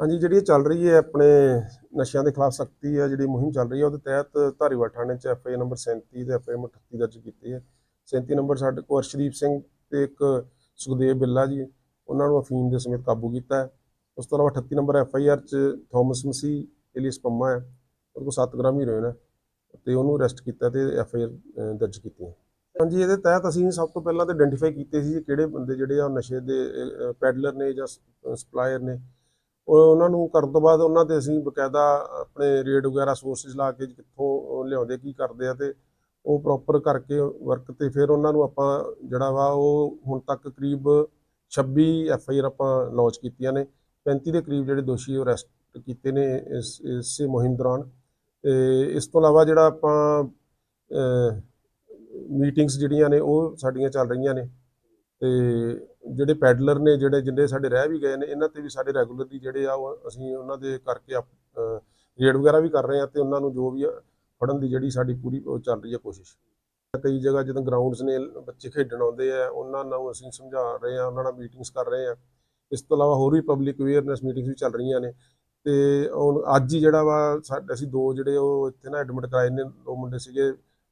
ਹਾਂਜੀ, ਜਿਹੜੀ ਇਹ ਚੱਲ ਰਹੀ ਹੈ ਆਪਣੇ ਨਸ਼ਿਆਂ ਦੇ ਖਿਲਾਫ ਸਖਤੀ ਹੈ, ਜਿਹੜੀ ਮੁਹਿੰਮ ਚੱਲ ਰਹੀ ਹੈ, ਉਹਦੇ ਤਹਿਤ ਧਾਰੀਵਾਲ ਥਾਣੇ 'ਚ ਐਫਆਈ ਨੰਬਰ 37 ਤੇ ਐਫਆਈ ਨੰਬਰ 38 ਦਰਜ ਕੀਤੀ ਹੈ। 37 ਨੰਬਰ ਸਾਡੇ ਕੋਲ ਅਰਸ਼ਦੀਪ ਸਿੰਘ ਤੇ ਇੱਕ ਸੁਖਦੇਵ ਬਿੱਲਾ ਜੀ, ਉਹਨਾਂ ਨੂੰ ਅਫੀਮ ਦੇ ਸਮੇਤ ਕਾਬੂ ਕੀਤਾ ਹੈ। ਉਸ ਤੋਂ ਇਲਾਵਾ 38 ਨੰਬਰ ਐਫਆਈਆਰ 'ਚ ਥਾਮਸ ਮਸੀ ਇਲੀਸ ਪੰਮਾ ਹੈ ਉਹਦੇ ਕੋਲ 7 ਗ੍ਰਾਮ ਹੀਰੋਇਨ ਹੈ ਤੇ ਉਹਨੂੰ ਅਰੈਸਟ ਕੀਤਾ ਤੇ ਐਫਆਈਆਰ ਦਰਜ ਕੀਤੀ ਹੈ। ਹਾਂਜੀ, ਇਹਦੇ ਤਹਿਤ ਅਸੀਂ ਸਭ ਤੋਂ ਪਹਿਲਾਂ ਤਾਂ ਆਇਡੈਂਟੀਫਾਈ ਕੀਤੇ ਸੀ ਕਿ ਕਿਹੜੇ ਬੰਦੇ ਜਿਹੜੇ ਆ ਉਹ ਨਸ਼ੇ ਦੇ ਪੈਡਲਰ ਨੇ ਜਾਂ ਸਪਲਾਇਰ ਨੇ। ਉਹਨਾਂ ਨੂੰ ਕਰਨ ਤੋਂ ਬਾਅਦ ਉਹਨਾਂ ਤੇ ਅਸੀਂ ਬਕਾਇਦਾ ਆਪਣੇ ਰੇਡ ਵਗੈਰਾ ਸੋਰਸਿਸ ਲਾ ਕੇ ਕਿੱਥੋਂ ਲਿਆਉਂਦੇ, ਕੀ ਕਰਦੇ ਆ ਤੇ ਉਹ ਪ੍ਰੋਪਰ ਕਰਕੇ ਵਰਕ ਤੇ ਫਿਰ ਉਹਨਾਂ ਨੂੰ ਆਪਾਂ ਜਿਹੜਾ ਵਾ ਉਹ ਹੁਣ ਤੱਕ ਕਰੀਬ 26 ਐਫ ਆਈ ਆਰ ਆਪਾਂ ਲਾਂਚ ਕੀਤੀਆਂ ਨੇ 35 ਦੇ ਕਰੀਬ ਜਿਹੜੇ ਦੋਸ਼ੀ ਅਰੈਸਟ ਕੀਤੇ ਨੇ ਇਸ, ਇਸੇ ਮੁਹਿੰਮ ਦੌਰਾਨ। ਤੇ ਇਸ ਤੋਂ ਇਲਾਵਾ ਜਿਹੜਾ ਆਪਾਂ ਮੀਟਿੰਗਸ ਜਿਹੜੀਆਂ ਨੇ ਉਹ ਸਾਡੀਆਂ ਚੱਲ ਰਹੀਆਂ ਨੇ। ਤੇ ਜਿਹੜੇ ਪੈਡਲਰ ਨੇ, ਜਿਹੜੇ ਜਿੰਨੇ ਸਾਡੇ ਰਹਿ ਵੀ ਗਏ ਨੇ, ਇਹਨਾਂ ਤੇ ਵੀ ਸਾਡੇ ਰੈਗੂਲਰ ਦੀ ਜਿਹੜੇ ਆ ਉਹ ਅਸੀਂ ਉਹਨਾਂ ਦੇ ਕਰਕੇ ਰੇਡ ਵਗੈਰਾ ਵੀ ਕਰ ਰਹੇ ਆ ਤੇ ਉਹਨਾਂ ਨੂੰ ਜੋ ਵੀ ਫੜਨ ਦੀ ਜਿਹੜੀ ਸਾਡੀ ਪੂਰੀ ਚੱਲ ਰਹੀ ਹੈ ਕੋਸ਼ਿਸ਼। ਕਈ ਜਗ੍ਹਾ ਜਦੋਂ ਗਰਾਊਂਡਸ ਨੇ, ਬੱਚੇ ਖੇਡਣ ਆਉਂਦੇ ਆ, ਉਹਨਾਂ ਨੂੰ ਅਸੀਂ ਸਮਝਾ ਰਹੇ ਆ ਉਹਨਾਂ ਨਾਲ ਮੀਟਿੰਗਸ ਕਰ ਰਹੇ ਆ ਇਸ ਤੋਂ ਇਲਾਵਾ ਹੋਰ ਵੀ ਪਬਲਿਕ ਅਵੇਅਰਨੈਸ ਮੀਟਿੰਗਸ ਵੀ ਚੱਲ ਰਹੀਆਂ ਨੇ। ਤੇ ਹੁਣ ਅੱਜ ਹੀ ਜਿਹੜਾ ਵਾ ਸਾਡੇ ਅਸੀਂ ਦੋ ਜਿਹੜੇ ਉਹ ਇੱਥੇ ਨਾ ਐਡਮਿਟ ਕਰਾਏ ਨੇ, ਦੋ ਮੁੰਡੇ ਸੀਗੇ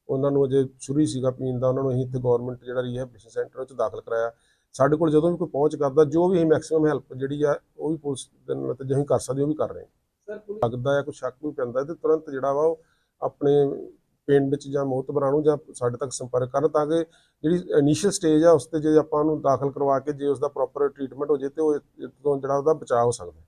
ਉਹਨਾਂ ਨੂੰ ਅਜੇ ਸ਼ੁਰੂ ਹੀ ਸੀਗਾ ਪੀਣ ਦਾ ਉਹਨਾਂ ਨੂੰ ਅਸੀਂ ਇੱਥੇ ਗਵਰਨਮੈਂਟ ਜਿਹੜਾ ਰੀਹੈਬਿਲਿਟੇਸ਼ਨ ਸੈਂਟਰ ਵਿੱਚ ਦਾਖਲ ਕਰਾਇਆ। ਸਾਡੇ ਕੋਲ ਜਦੋਂ ਵੀ ਕੋਈ ਪਹੁੰਚ ਕਰਦਾ ਜੋ ਵੀ ਅਸੀਂ ਮੈਕਸਿਮਮ ਹੈਲਪ ਜਿਹੜੀ ਆ ਉਹ ਵੀ ਪੁਲਿਸ ਦੇ ਨਾਲ ਤੇ ਜੋ ਅਸੀਂ ਕਰ ਸਕਦੇ ਉਹ ਵੀ ਕਰ ਰਹੇ ਹਾਂ। ਸਰ ਲੱਗਦਾ ਹੈ ਕੋਈ ਸ਼ੱਕ ਵੀ ਪੈਂਦਾ ਤੇ ਤੁਰੰਤ ਜਿਹੜਾ ਵਾ ਉਹ ਆਪਣੇ ਪਿੰਡ 'ਚ ਜਾਂ ਮੋਹਤਬਰਾਂ ਨੂੰ ਜਾਂ ਸਾਡੇ ਤੱਕ ਸੰਪਰਕ ਕਰਨ ਤਾਂ ਕਿ ਜਿਹੜੀ ਇਨੀਸ਼ੀਅਲ ਸਟੇਜ ਆ ਉਸ ਤੇ ਜੇ ਆਪਾਂ ਉਹਨੂੰ ਦਾਖਲ ਕਰਵਾ ਕੇ ਜੇ ਉਸ ਦਾ ਪ੍ਰੋਪਰ ਟ੍ਰੀਟਮੈਂਟ ਹੋ ਜੇ ਤੇ ਉਹ ਤੋਂ ਜਿਹੜਾ ਉਹਦਾ ਬਚਾਅ ਹੋ ਸਕਦਾ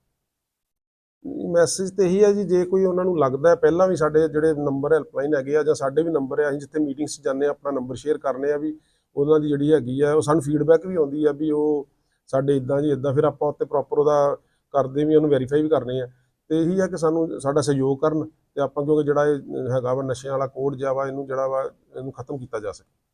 ਮੈਸੇਜ ਤੇ ਇਹੀ ਹੈ ਜੀ, ਜੇ ਕੋਈ ਉਹਨਾਂ ਨੂੰ ਲੱਗਦਾ ਹੈ, ਪਹਿਲਾਂ ਵੀ ਸਾਡੇ ਜਿਹੜੇ ਨੰਬਰ ਹੈਲਪਲਾਈਨ ਹੈਗੇ ਆ ਜਾਂ ਸਾਡੇ ਵੀ ਨੰਬਰ ਆ, ਅਸੀਂ ਜਿੱਥੇ ਮੀਟਿੰਗਸ 'ਚ ਜਾਂਦੇ ਆ ਆਪਣਾ ਨੰਬਰ ਸ਼ੇਅਰ ਕਰਨੇ ਆ ਵੀ ਉਹਨਾਂ ਦੀ ਜਿਹੜੀ ਹੈਗੀ ਆ, ਉਹ ਸਾਨੂੰ ਫੀਡਬੈਕ ਵੀ ਆਉਂਦੀ ਆ ਵੀ ਉਹ ਸਾਡੇ ਇਦਾਂ ਜੀ ਇਦਾਂ ਫਿਰ ਆਪਾਂ ਉੱਤੇ ਪ੍ਰੋਪਰ ਉਹਦਾ ਕਰਦੇ ਵੀ, ਉਹਨੂੰ ਵੈਰੀਫਾਈ ਵੀ ਕਰਨੇ ਆ। ਤੇ ਇਹੀ ਆ ਕਿ ਸਾਨੂੰ ਸਾਡਾ ਸਹਿਯੋਗ ਕਰਨ ਤੇ ਆਪਾਂ ਕਿਉਂਕਿ ਜਿਹੜਾ ਇਹ ਹੈਗਾ ਵਾ, ਨਸ਼ਿਆਂ ਵਾਲਾ ਕੋਡ ਜਿਹਾ ਵਾ, ਇਹਨੂੰ ਜਿਹੜਾ ਵਾ, ਇਹਨੂੰ ਖਤਮ ਕੀਤਾ ਜਾ ਸਕੇ।